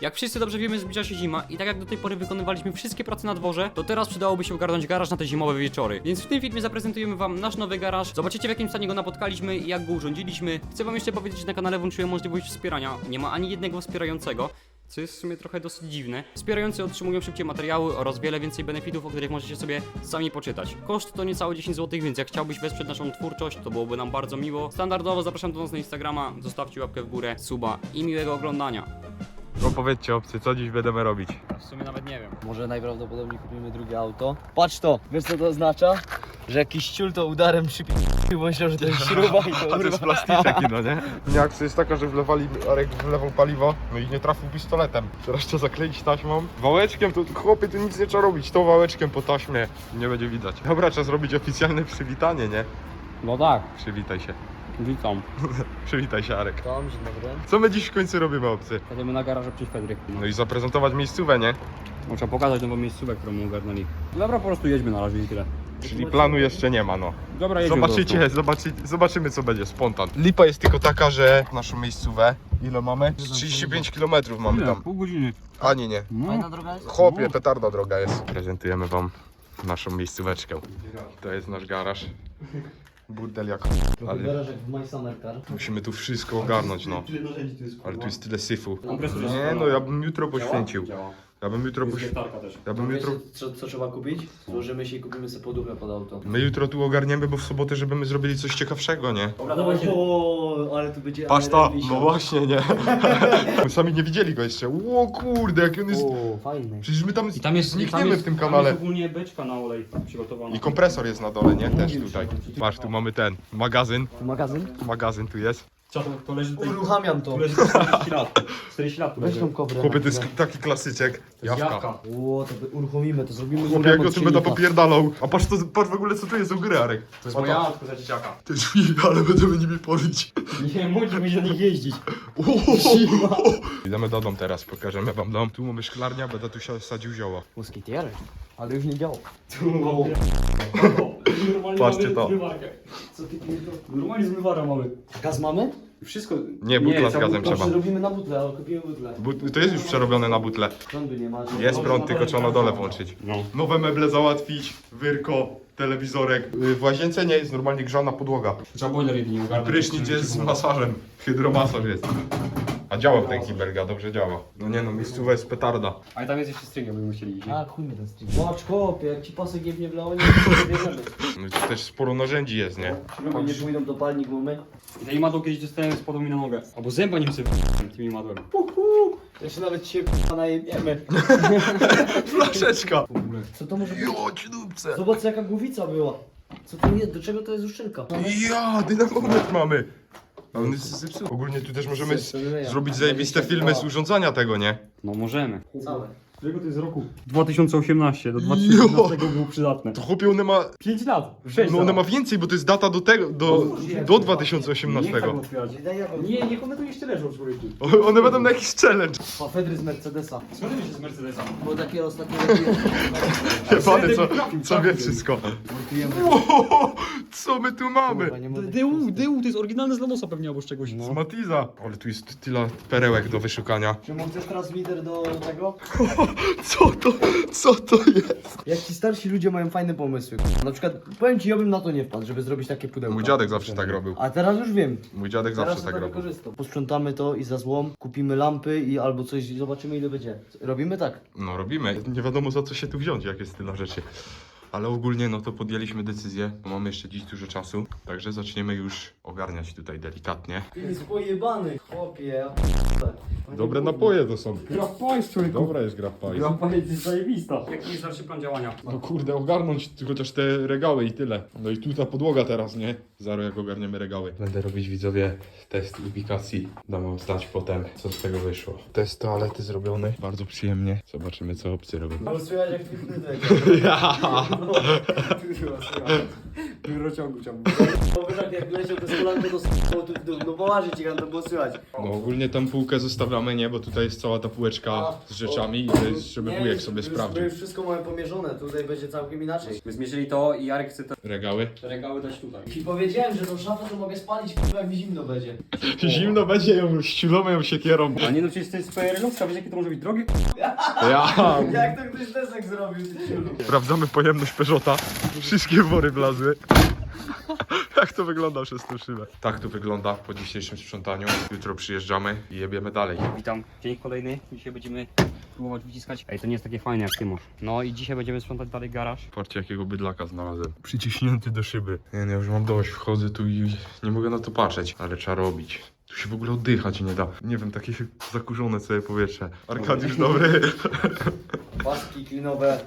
Jak wszyscy dobrze wiemy, zbliża się zima i tak jak do tej pory wykonywaliśmy wszystkie prace na dworze, to teraz przydałoby się ogarnąć garaż na te zimowe wieczory. Więc w tym filmie zaprezentujemy wam nasz nowy garaż. Zobaczycie w jakim stanie go napotkaliśmy i jak go urządziliśmy. Chcę wam jeszcze powiedzieć, że na kanale włączyłem możliwość wspierania. Nie ma ani jednego wspierającego. Co jest w sumie trochę dosyć dziwne. Wspierający otrzymują szybciej materiały oraz wiele więcej benefitów, o których możecie sobie sami poczytać. Koszt to niecałe 10 zł, więc jak chciałbyś wesprzeć naszą twórczość, to byłoby nam bardzo miło. Standardowo zapraszam do nas na Instagrama, zostawcie łapkę w górę, suba i miłego oglądania. No powiedzcie obcy, co dziś będziemy robić? W sumie nawet nie wiem. Może najprawdopodobniej kupimy drugie auto. Patrz to, wiesz co to oznacza? Że jakiś ciul to udarem przypi... bo myślał, że to jest śruba i to A to jest urwa. plastyczek no nie? Nie, akcja jest taka, że wlewali, Arek wlewał paliwo, no i nie trafił pistoletem. Teraz trzeba zakleić taśmą. Wałeczkiem to, chłopie, tu nic nie trzeba robić, to wałeczkiem po taśmie nie będzie widać. Dobra, trzeba zrobić oficjalne przywitanie, nie? No tak, Przywitaj się. Witam. Przywitaj się, Arek. Tam, dzień dobry. Co my dziś w końcu robimy, obcy? Jedziemy na garaże przy Fedry. No i zaprezentować miejscówę, nie? Trzeba pokazać nową miejscówkę, którą my ogarnęli. Dobra, po prostu jedźmy na razie i tyle. Czyli planu jeszcze nie ma, no. Dobra, jedźmy Zobaczycie, zobaczy, zobaczymy co będzie, spontan. Lipa jest tylko taka, że naszą miejscówę, ile mamy? Z 35 km mamy tam. Pół godziny. Ani nie. Fajna droga jest? Chłopie, petarda droga jest. Prezentujemy wam naszą miejscóweczkę. To jest nasz garaż. Burdel jak... Ale Garaż jak w My Summer Car. musimy tu wszystko ogarnąć, no. Ale tu jest tyle syfu. Nie no, ja bym jutro poświęcił. Działa. Ja bym jutro Jest poświęcił. wiertarka też. Ja bym jutro... Wiecie, co, co trzeba kupić? Złożymy się i kupimy sobie poduchę pod auto. My jutro tu ogarniemy, bo w sobotę, żebyśmy zrobili coś ciekawszego, nie? Dobra, dawajcie. O, ale tu będzie... Vision. no właśnie, nie? My sami nie widzieli go jeszcze. O kurde, jak on jest... O, fajny. Przecież my tam, I tam jest, znikniemy tam jest, w tym Tam kanale. jest ogólnie beczka na olej przygotowana. I kompresor jest na dole, nie? Też tutaj. Patrz, tu mamy ten magazyn. Tu magazyn? Magazyn tu jest. Co to, to leży tutaj... Uruchamiam to. Tu leży 40 lat. 40 lat tu Weź leży. tą kobrę. Chłopie, to jest taki klasyczek. To jest Jawka. jawka. O, to by uruchomimy, to zrobimy Chłopie, jak remont o tym będę popierdalał. A patrz, to, patrz w ogóle co tu jest u gry, Arek. To jest moja autka za dzieciaka. Te drzwi, ale będziemy nimi polić. Nie, musimy się na nich jeździć. Idziemy do domu teraz, pokażemy wam dom. Tu mamy szklarnia, będę tu się sadził zioła. Muskitierek. Ale już nie działa. Normalnie Patrzcie mamy to. zmywarkę. Co ty pierdolę? Normalnie zmywara mamy. Gaz mamy? Wszystko... Nie, butla z cała gazem trzeba. Robimy na butle, ale kupimy butle. But, to jest już przerobione na butle. Prądu nie ma. Jest prąd, tylko trzeba na dole włączyć. No. Nowe meble załatwić, wyrko, telewizorek. Y, W łazience nie jest normalnie grzana podłoga. Trzeba boiler jedynie ogarnąć. Prysznic jest z masażem. Hydromasaż jest. A działa ten kibelga, dobrze działa. No nie no, miejscowa jest petarda. Ale tam jest jeszcze string, jakbyśmy chcieli. A, chuj mnie ten stream. Patrz, kopie, jak ci pasek jebnie w lało, nie to bierzemy. No i tu też sporo narzędzi jest, nie? Bo nie pójdą do palni gumy. I tej madło kiedyś dostałem spadło mi na nogę. Albo zęba nim sobie tymi madłem. Jeszcze nawet się najebiemy. Flaszeczka! Co to może być? Jodź dupce! Zobacz jaka głowica była. Co to jest? Do czego to jest uszczynka? Ja, dynamometr mamy! A on jest zepsuty. Ogólnie tu też możemy z- zrobić zajebiste filmy z urządzania tego, nie? No możemy. Całe. Którego to jest roku? 2018, do 2018 było przydatne. To chłopie, one ma... 5 lat, 6 No one ma więcej, bo to jest data do tego, do, do 2018. Nie, tak otwierać. Ja go. nie, niech one tu jeszcze leżą, człowieku. O- One będą na jakiś challenge. Fedry z Mercedesa. Skąd się z Mercedesa? Bo takie ostatnie. Jebany, co, co wie wszystko. Wow, co my tu mamy? Nie. DU, DU, to jest oryginalne z Lanosa pewnie albo z czegoś. Z Matiza. Ale tu jest tyle perełek do wyszukania. Czy mam też transmitter do tego? Co to, co to jest? Jak ci starsi ludzie mają fajne pomysły. Na przykład, powiem ci, ja bym na to nie wpadł, żeby zrobić takie pudełko. Mój dziadek zawsze tak robił. A teraz już wiem. Mój dziadek Teraz zawsze tak tak robił. Posprzątamy to i za złom kupimy lampy i albo coś, zobaczymy ile będzie. Robimy tak. No robimy. Nie wiadomo za co się tu wziąć, jak jest tyle rzeczy. Ale ogólnie no to podjęliśmy decyzję, bo mamy jeszcze dziś dużo czasu. Także zaczniemy już ogarniać tutaj delikatnie. Ty jest pojebany, chłopie. Dobre napoje to są. Gra w państwo, Dobra jest gra w Gra w państwo jest zajebista. Jaki jest dalszy plan działania? No kurde, ogarnąć chociaż te regały i tyle. No i tu ta podłoga teraz, nie? Zaro jak ogarniemy regały. Będę robić widzowie test ubikacji. Dam wam znać potem, co z tego wyszło. Test toalety zrobiony. Bardzo przyjemnie. Zobaczymy, co obcy robią. No słychać jak ty rurociągu chciałbym. Bo tak jak leciał to z kolanką to s***ło tu w dół. No poważnie ci to było słychać. No ogólnie tą półkę zostawiamy, nie? Bo tutaj jest cała ta półeczka z rzeczami i to jest, żeby Nie, wujek sobie już- sprawdził. Już wszystko mamy pomierzone, tutaj będzie całkiem inaczej. My zmierzyli to i Jarek chce te Regały. regały dać tutaj. I powiedziałem, że tą szafę to mogę spalić, k***a, jak mi zimno będzie. Zimno będzie ją ściulą ją siekierą. A nie no przecież to jest PRL-ówka, wiesz jakie to może być drogie? Ja. Jak to ktoś desek zrobił, ty ciulu? Sprawdzamy pojemność Peugeota. Wszystkie wory wlazły. Jak to wygląda przez tą szybę? Tak to wygląda po dzisiejszym sprzątaniu. Jutro przyjeżdżamy i jebiemy dalej. Witam, dzień kolejny. Dzisiaj będziemy próbować wyciskać. Ej, to nie jest takie fajne jak ty masz. No i dzisiaj będziemy sprzątać dalej garaż. Patrzcie jakiego bydlaka znalazłem. Przyciśnięty do szyby. Nie, no, ja już mam dość. Wchodzę tu i nie mogę na to patrzeć. Ale trzeba robić. Tu się w ogóle oddychać nie da. Nie wiem, takie zakurzone całe powietrze. Arkadiusz dobry. Paski klinowe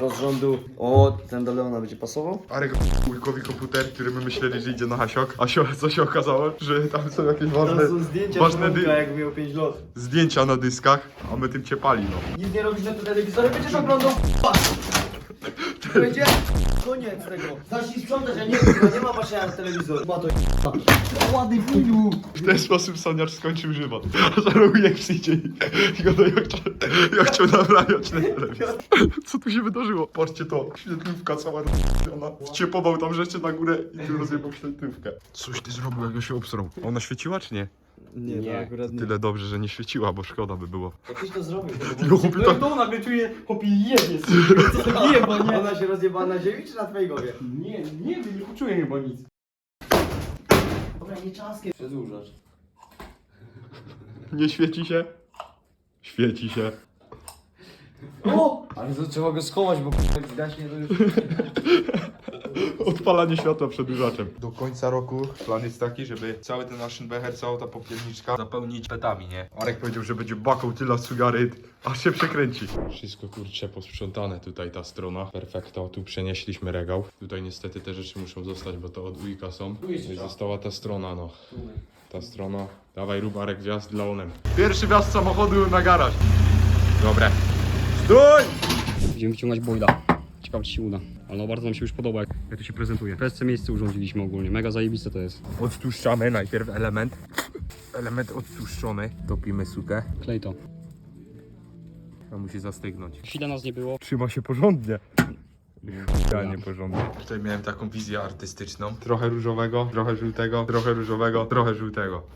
rozrządu. O, ten do Leona będzie pasował? Arek wujkowi komputer, który my myśleli, że idzie na hasiok. A się, co się okazało? Że tam są jakieś ważne Tam są zdjęcia ważne ważne dy- jak miał 5 lat. zdjęcia na dyskach, a my tym ciepali, no. Nic nie robisz na tym telewizorze, będziesz oglądał Będzie koniec tego. Zacznij sprzątać, a nie kurwa, nie ma patrzenia na telewizor. Ma to Ładny filmu. W ten sposób Soniacz skończył żywot. Wujek przyjdzie i go do jak, chciał naprawiać ten telewizor. Co tu się wydarzyło? Patrzcie to, świetlówka cała rozjebana. Wciepował tam rzeczy na górę i tu rozjebał świetlówkę. Coś ty zrobił, jak go się obsrał. Ona świeciła czy nie? Nie, Nie. to akurat nie. Tyle dobrze, że nie świeciła, bo szkoda by było. Jakiś to zrobił. Jo, chłopie, tak- to nagle czuję, chłopie, jebie, jeba, nie? Ona się rozjebała na ziemi czy na twojej głowie? Nie, nie wiem, nie poczuję chyba nic. Dobra, nie czaskie. Przedłużasz. Nie świeci się? Świeci się. O! Ale to trzeba go schować, bo jak zgaśnie to już... Odpalanie światła przedłużaczem. Do końca roku plan jest taki, żeby cały ten nasz becher, cała ta popielniczka zapełnić petami, nie? Arek powiedział, że będzie bakał tyle cygaret, aż się przekręci. Wszystko kurczę posprzątane tutaj ta strona. Perfekto, tu przenieśliśmy regał. Tutaj niestety te rzeczy muszą zostać, bo to od ujka są. No została ta strona, no. Ta strona. Dawaj rób Arek wjazd dla onem. Pierwszy wjazd samochodu na garaż. Dobre. Stój! Będziemy wyciągać boyda. Ciekawe czy się uda. Ale no bardzo nam się już podoba jak, jak to się prezentuje. Pesce miejsce urządziliśmy ogólnie. Mega zajebiste to jest. Odtłuszczamy najpierw element. Element odtłuszczony. Topimy sutę. Klej to. To musi zastygnąć. Chwilę nas nie było. Trzyma się porządnie. Idealnie porządnie. Tutaj miałem taką wizję artystyczną. Trochę różowego, trochę żółtego, trochę różowego, trochę żółtego.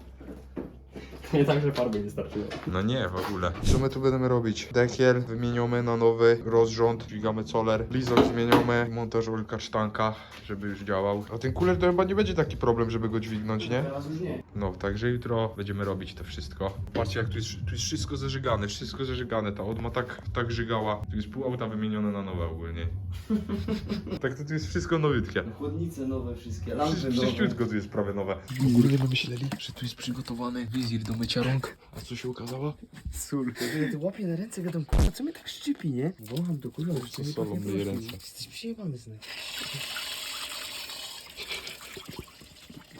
Nie tak, że farby nie starczyło. No nie, w ogóle. Co my tu będziemy robić? Dekiel wymieniamy na nowy rozrząd, dźwigamy coler, blizor zmieniamy, montaż olka sztanka, żeby już działał. A ten kuler to chyba nie będzie taki problem, żeby go dźwignąć, nie? Teraz już nie. No, także jutro będziemy robić to wszystko. Patrzcie, jak tu jest, tu jest wszystko zażygane, wszystko zażygane. Ta odma tak, tak żygała. Tu jest pół auta wymienione na nowe ogólnie. tak to tu jest wszystko nowytkie. Chłodnice nowe wszystkie, lampy Wszy- nowe. Wszyściutko tu jest prawie nowe. Ogólnie my myśleli, że tu jest przygotowany wizir do mycia rąk. A co się okazało? Sól. Ja to łapię na ręce, gadam, kurwa, co mnie tak szczypi, nie? Wącham to, kurwa, już Co solą myje ręce? Jesteś przyjebany z I tak to.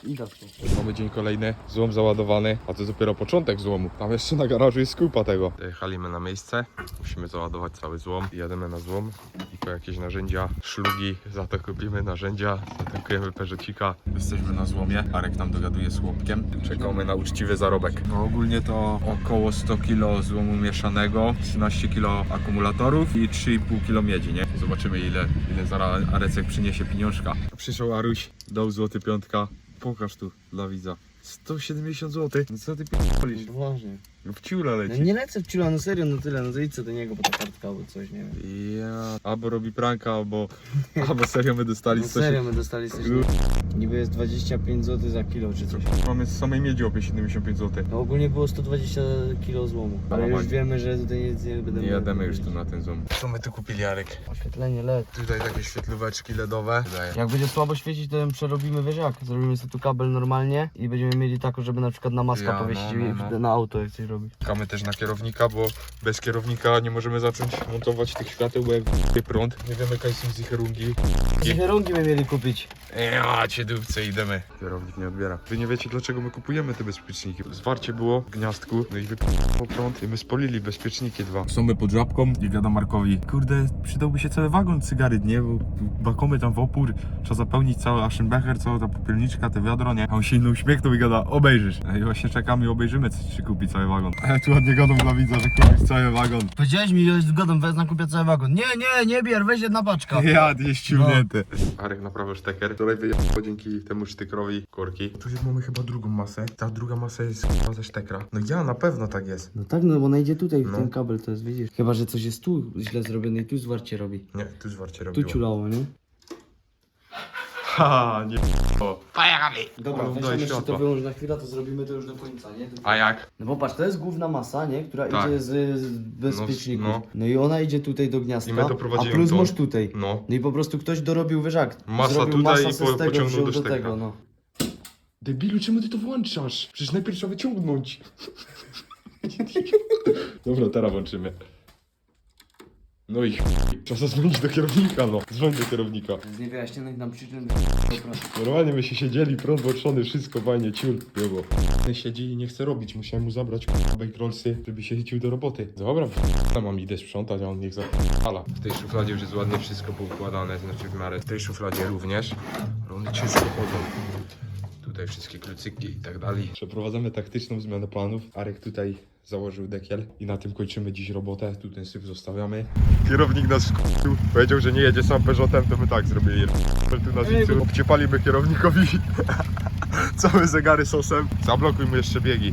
Mamy dzień kolejny, złom załadowany, a to dopiero początek złomu. Tam jeszcze na garażu jest kupa tego. Dojechaliśmy na miejsce, musimy załadować cały złom. Jademy na złom i po jakieś narzędzia, szlugi, za to kupimy narzędzia, zatankujemy peżocika. Jesteśmy na złomie, Arek nam dogaduje z chłopkiem. Czekamy na uczciwy zarobek. No ogólnie to około 100 kg złomu mieszanego, 13 kg akumulatorów i 3,5 kg miedzi, nie? Zobaczymy ile, ile zaraz Arecek przyniesie pieniążka. Przyszł Aruś, dał złoty piątka. Pokaż tu dla widza. 170 zł. No co ty p***olisz? Poważnie. No w ciula No leci. nie lecę w ciula, no serio, no tyle, no idź co do niego, bo ta kartka albo coś, nie wiem. Ja. Albo robi pranka, albo, albo serio my dostali No coś. serio, my dostali coś, no, niby jest 25 zł za kilo czy coś. Mamy z samej miedzi opie 75 zł. No ogólnie było 120 kilo złomu, ale już wiemy, że tutaj nic nie będę Nie jademy już tu na ten zoom. Co my tu kupili, Jarek? Oświetlenie LED. Tutaj takie świetlóweczki LEDowe. Jak będzie słabo świecić, to ją przerobimy, wiesz jak? Zrobimy sobie tu kabel normalnie i będziemy mieli taką, żeby na przykład na maska Ja, powiesić no, i no, no. na auto jak coś robić. Czekamy też na kierownika, bo bez kierownika nie możemy zacząć montować tych świateł, bo jak prąd. Nie wiemy jaka jest ich rungi. Zicherungi my mieli kupić. Ja cię się dupce, idziemy. Kierownik nie odbiera. Wy nie wiecie, dlaczego my kupujemy te bezpieczniki. Zwarcie było w gniazdku, no i wyp***ło prąd i my spolili bezpieczniki dwa. Są my pod żabką i wiadomo Markowi, kurde, przydałby się cały wagon cygary, nie? Bo bakomy tam w opór, trzeba zapełnić cały Aschenbecher, cała ta popielniczka, te wiadro, nie? A on się inny uśmiechnął i gada, obejrzysz. No I właśnie czekamy i obejrzymy, czy kupi cały wagon. A ja tu ładnie gadam dla widza, że kupisz cały wagon. Powiedziałeś mi, że jest zgodą, wezmę kupię cały wagon. Nie, nie, nie bier, weź jedna paczka. Ja, jest ciągnięty. Arek naprawił szteker. Wczoraj wyjechał dzięki temu sztykrowi korki. Tu jest, mamy chyba drugą masę. Ta druga masa jest chyba ze sztekra. No ja, na pewno tak jest. No tak, no bo najdzie tutaj w No. ten kabel, to jest, widzisz. Chyba, że coś jest tu źle zrobione i tu zwarcie robi. Nie, tu zwarcie Tu robiło. ciulało, nie? Ha, nie o. Dobra, No, weź no i jeszcze światła. to wyłącz na chwilę, to zrobimy to już do końca, nie? A jak? No popatrz, to jest główna masa, nie? Która Tak. idzie z, z bezpieczników. No, No, i ona idzie tutaj do gniazdka, I my a doprowadzimy plus to. masz tutaj. No. No i po prostu ktoś dorobił wyżak. Masa Zrobił tutaj masę i po- z tego, pociągnął wziął do do szteka. tego, no. Debilu, czemu ty to włączasz? Przecież najpierw trzeba wyciągnąć. Dobra, teraz włączymy. No i chuj. Trzeba zadzwonić do kierownika, no. Dzwoń do kierownika. Z niewyjaśnionych nam przyczyn Normalnie my się siedzieli, prąd włączony, wszystko fajnie, ciul, było. Ten siedzi i nie chce robić, musiałem mu zabrać bake rollsy, żeby się chycił do roboty. Dobra, tam mam idę sprzątać, a on niech zapala. W tej szufladzie już jest ładnie wszystko poukładane, znaczy w miarę. W tej szufladzie również. One ciężko chodzą. Tutaj wszystkie klucyki i tak dalej. Przeprowadzamy taktyczną zmianę planów. Arek tutaj założył dekiel i na tym kończymy dziś robotę. Tu ten syf zostawiamy. Kierownik nas wkurzył. Powiedział, że nie jedzie sam Peugeotem, to my tak zrobili. Tu na zicu. Obciepalimy kierownikowi całe zegary sosem. Zablokujmy jeszcze biegi.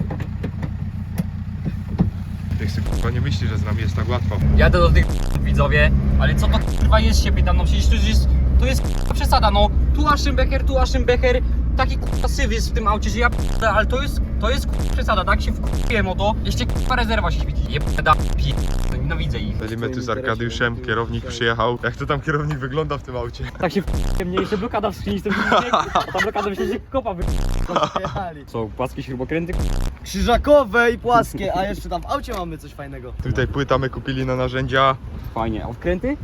Niech sobie kurwa nie myśli, że z nami jest tak łatwo. Jadę do tych widzowie, ale co to kurwa jest się pytam, no przecież to jest, to jest przesada, no. Tu Aschenbecher, tu Aschenbecher, taki kurwa syf jest w tym aucie, że ja p***, ale to jest, to jest kurwa przesada, tak się wkurwiłem o to. Jeszcze kurwa rezerwa się świeci, jebda p***, no nienawidzę ich. Byliśmy tu z Arkadiuszem, kierownik przyjechał. Jak to tam kierownik wygląda w tym aucie? Tak się wkurwiłem, mnie jeszcze blokada w skrzyni, to a ta blokada myślę, że kopa wy... Co, płaskie śrubokręty? Krzyżakowe i płaskie, a jeszcze tam w aucie mamy coś fajnego. Tutaj płyta my kupili na narzędzia, Fajnie, a wkręty,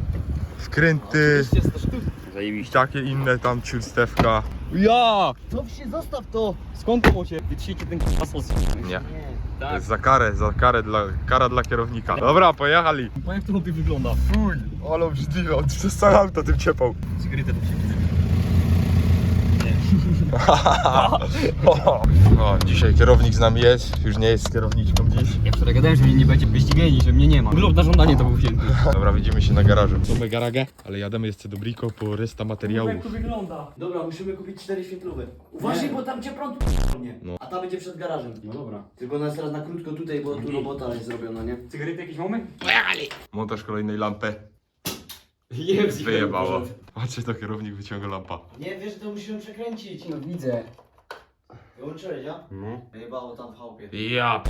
Jest to sztuka. I takie inne tam ciurstewka. Ja! To się zostaw to! Skąd to macie? Wytrzyjcie ten kurwa sos. Nie. Nie. To Tak, jest za karę, za karę dla, kara dla kierownika. Dobra, pojechali. bo jak to chłopie wygląda? Fuj, ale obrzydliwe, on przez całe auto tym ciepał. Cygaretę to się widzę. O, dzisiaj kierownik z nami jest, już nie jest kierowniczką dziś. Ja wczoraj gadałem, że mnie nie będzie wyścigieni, że mnie nie ma. Lub na żądanie to był wzięty. Dobra, widzimy się na garażu. Mamy garagę, ale jademy jeszcze do Brico po resta materiałów. wygląda. Dobra, musimy kupić cztery świetlowe. Uważaj, bo tam cię prąd nie. No. A ta będzie przed garażem. No dobra. Tylko ona jest teraz na krótko tutaj, bo tu robota jest zrobiona, nie? Cygarety jakieś mamy? Montaż kolejnej lampy. Jest. Wyjebało. Patrzcie, to kierownik wyciąga lampa. Nie, wiesz, to musimy przekręcić. No widzę. Wyłączyłeś, ja? No. Wyjebało tam w chałupie. Ja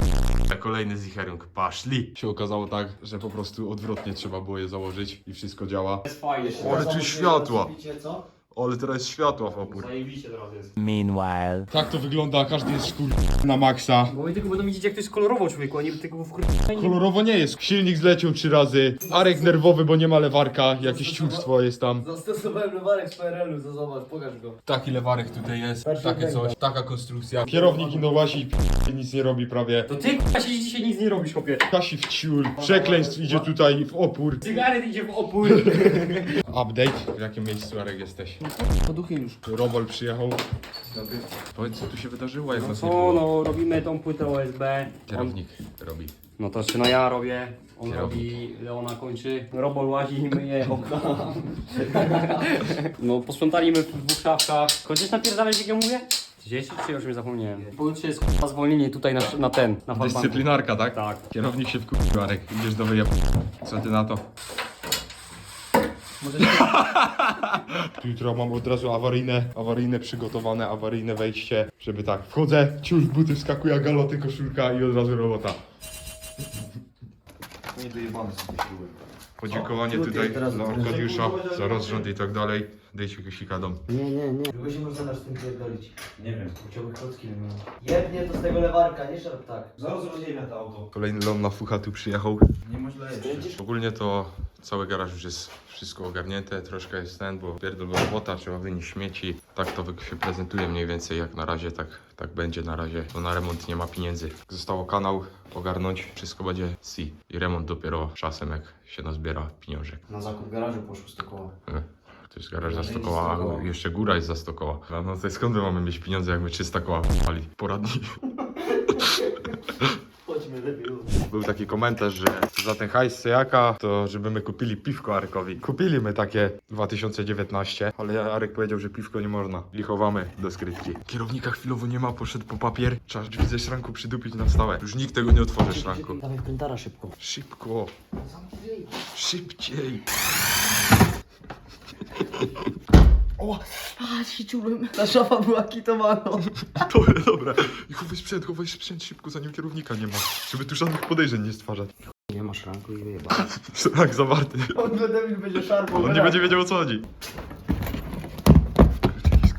p- kolejny zicherung, paszli. Się okazało tak, że po prostu odwrotnie trzeba było je założyć i wszystko działa. Jest fajnie. Ale tu światła. Co? Ale teraz jest światła w opór. Zajebiście teraz jest. Meanwhile. Tak to wygląda, każdy jest szkur na maksa. Bo oni tylko będą widzieć jak to jest kolorowo człowieku, a nie tylko w Kolorowo nie jest. Silnik zleciał trzy razy. Arek nerwowy, bo nie ma lewarka. Jakieś ciurstwo jest tam. Zastosowałem lewarek z PRL-u, to zobacz, pokaż go. Taki lewarek tutaj jest. Takie Takie coś. coś. Taka konstrukcja. Kierownik p- nic nie robi prawie. To ty k***a siedzisz dzisiaj nic nie robisz chłopie. Kasi w ciul. Przekleństw idzie tutaj w opór. Cygaret idzie w opór. Update. W jakim miejscu Arek jesteś? Poduchy już. Robol przyjechał. Powiedz co tu się wydarzyło, jak No nas nie co, było. no robimy tą płytę OSB. On, Kierownik robi. no to czy no ja robię, on Kierownik. robi, Leona kończy, Robol łazi i myje okna. No posprzątaliśmy w dwóch szafkach. Kończysz napierdalać jak ja mówię? 30 czy już mnie zapomniałem? Pojutrze jest k***a zwolnienie tutaj na, na ten, na. Dyscyplinarka, tak? Tak. Kierownik się wkurzył, Arek. Idziesz do wyjeb... Co ty na to? Jutro mam od razu awaryjne, awaryjne przygotowane, awaryjne wejście, żeby tak, wchodzę, ciul w buty, wskakuje galoty, koszulka i od razu robota. Nie dojebamy sobie śruby. Podziękowanie Co? tutaj Teraz- dla Arkadiusza za rozrząd i tak dalej. Dejcie kosika dom. Nie, nie, nie. Długo się można dasz z tym pierdolić? Nie wiem. Chciałby klocki wymienić. Jebnie to z tego lewarka, nie szarp tak. Zaraz rozdzielimy to auto. Kolejny lom na fucha tu przyjechał. Nie źle jeszcze. Ogólnie to cały garaż już jest wszystko ogarnięte, troszkę jest ten, bo pierdol robota, trzeba wynieść śmieci, Tak to wy- się prezentuje mniej więcej jak na razie, tak, tak będzie na razie, bo na remont nie ma pieniędzy. Zostało kanał ogarnąć, wszystko będzie C. I remont dopiero czasem jak się nazbiera pieniążek. Na zakup garażu poszło 100 koła. E, To jest garaż za Garaż 100 jest koła, 100 koła. a jeszcze góra jest za 100 koła. No, no to skąd my mamy mieć pieniądze, jak my 300 koła pali poradni? Chodźmy lepiej. Taki komentarz, że za ten hajs Sejaka, to żeby my kupili piwko Arekowi. Kupili my takie 2019, ale Arek powiedział, że piwko nie można. Lichowamy do skrytki. Kierownika chwilowo nie ma, poszedł po papier. Trzeba drzwi ze szranku przydupić na stałe. Już nikt tego nie otworzy szranku. Dawaj prętara szybko. Szybko. Szybciej. A, się czułem. Ta szafa była kitowana. Dobra, dobra. I chowaj sprzęt, chowaj sprzęt szybko, zanim kierownika nie ma. Żeby tu żadnych podejrzeń nie stwarzać. Nie ma szranku i wyjeba. Szrank zawarty. On Debil będzie szarpał. On nie będzie wiedział o co chodzi.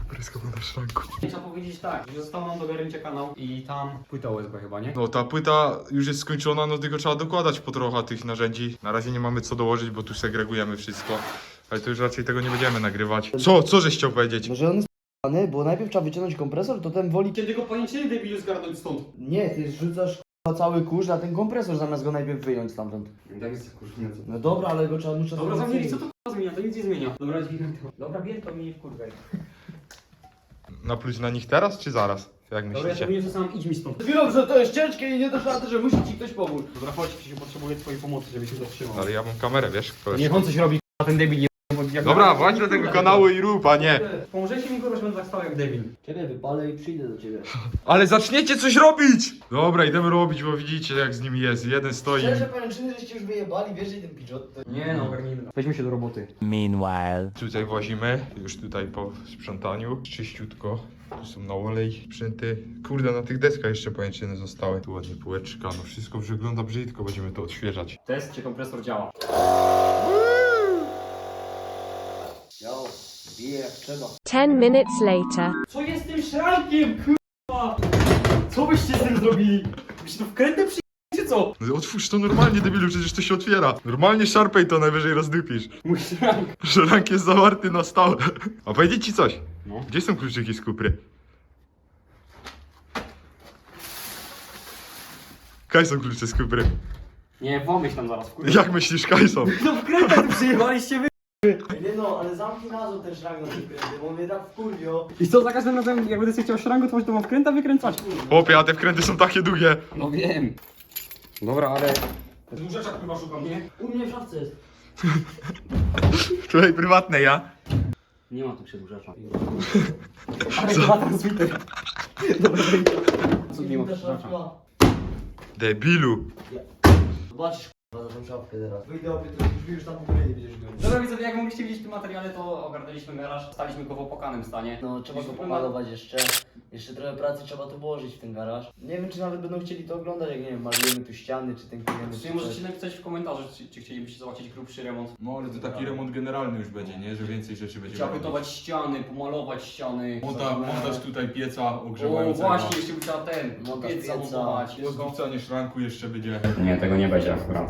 Pryska na szranku. Trzeba powiedzieć tak, że został nam do garnięcia kanał i tam płyta USB chyba, nie? No ta płyta już jest skończona, no tylko trzeba dokładać po trochę tych narzędzi. Na razie nie mamy co dołożyć, bo tu segregujemy wszystko. Ale to już raczej tego nie będziemy nagrywać. Co? Co żeś chciał powiedzieć? No, że on jest p***ny, bo najpierw trzeba wyciągnąć kompresor, to ten woli... Kiedy go pojęcie debilu zgarnąć stąd. Nie, ty zrzucasz k***a, cały kurz na ten kompresor, zamiast go najpierw wyjąć stamtąd. Tak jest kurwa. No dobra, ale go trzeba muszę Dobra, zamknij, co to zmienia? To nic nie zmienia. Dobra, dźwigam to. Dobra, bierz to mi w kurwę. Napluć na nich teraz czy zaraz? Jak Dobra, ja myślicie? to mówię, że sam idź mi stąd. Chwilą, że to jest ciężkie i nie dosz rady, że musi ci ktoś pomóc. Dobra, chodź, się potrzebuję twojej pomocy, żebyś się zatrzymał. Ale ja mam kamerę, wiesz? koleś. Niech on coś robi, a ten debil nie jak Dobra, władź do tego kanału i rób, a nie. Pomożecie mi kurwa, że będę tak stał jak debil. Ciebie wypalę i przyjdę do ciebie. Ale zaczniecie coś robić! Dobra, idziemy robić, bo widzicie jak z nimi jest. Jeden stoi. Szczerze pajęczyny, żeście już wyjebali, wiesz, i ten pidżot to... Nie no, ogarnijmy. Weźmy się do roboty. Meanwhile. Tutaj włazimy, już tutaj po sprzątaniu, czyściutko. Tu są na olej sprzęty. Kurde, na tych deskach jeszcze pajęczyny zostały. Tu ładnie półeczka, no wszystko wygląda brzydko, będziemy to odświeżać. Test, czy kompresor działa. Ciao, bije jak trzeba. 10 minutes later. Co jest z tym szrankiem, kurwa? Co byście z tym zrobili? Byście to wkrętę przy... czy co? No otwórz to normalnie, debilu, przecież to się otwiera. Normalnie szarpej to najwyżej rozdupisz. Mój szrank. Żerank jest zawarty na stałe. A powiedzieć ci coś? No. Gdzie są kluczyki z kupry? Kaj są klucze z kupry. Nie, pomyśl tam zaraz, kurwa. Jak myślisz, kaj są? No wkrętę tu przyjechaliście wy... Nie no, ale zamknij szrank na tym kręcie, bo mnie tak wkurwio. I co, za każdym razem, jak będę chciał szranku, to to mam wkręta wykręcać? Chłopie, a te wkręty są takie długie. No wiem. Dobra, ale... Dużeczek chyba szukam, nie? U mnie w szafce jest. Wczoraj prywatne ja. Nie ma tu przedłużacza. Ale chyba transmitter. Dobra, Co nie ma przedłużacza? Debilu. Zobaczysz za tą szafkę teraz. Wyjdę opie, to już tam w ogóle nie będziesz go. Dobra widzowie, jak mogliście widzieć w tym materiale, to ogarnęliśmy garaż, staliśmy go w opłakanym stanie. No, trzeba go pomalować jeszcze. Jeszcze trochę pracy trzeba tu włożyć w ten garaż. Nie wiem, czy nawet będą chcieli to oglądać, jak nie wiem, malujemy tu ściany, czy ten W czy możecie napisać w komentarzach, czy, czy chcielibyście zobaczyć grubszy remont. No ale to taki remont generalny już będzie, nie? Że więcej rzeczy będzie Trzeba pytować ściany, pomalować ściany. montaż tutaj pieca O właśnie, jeszcze by trzeba ten, Montaż piec pieca. zamontować. Rozgłupcanie szranku jeszcze będzie. Nie, tego nie będzie akurat.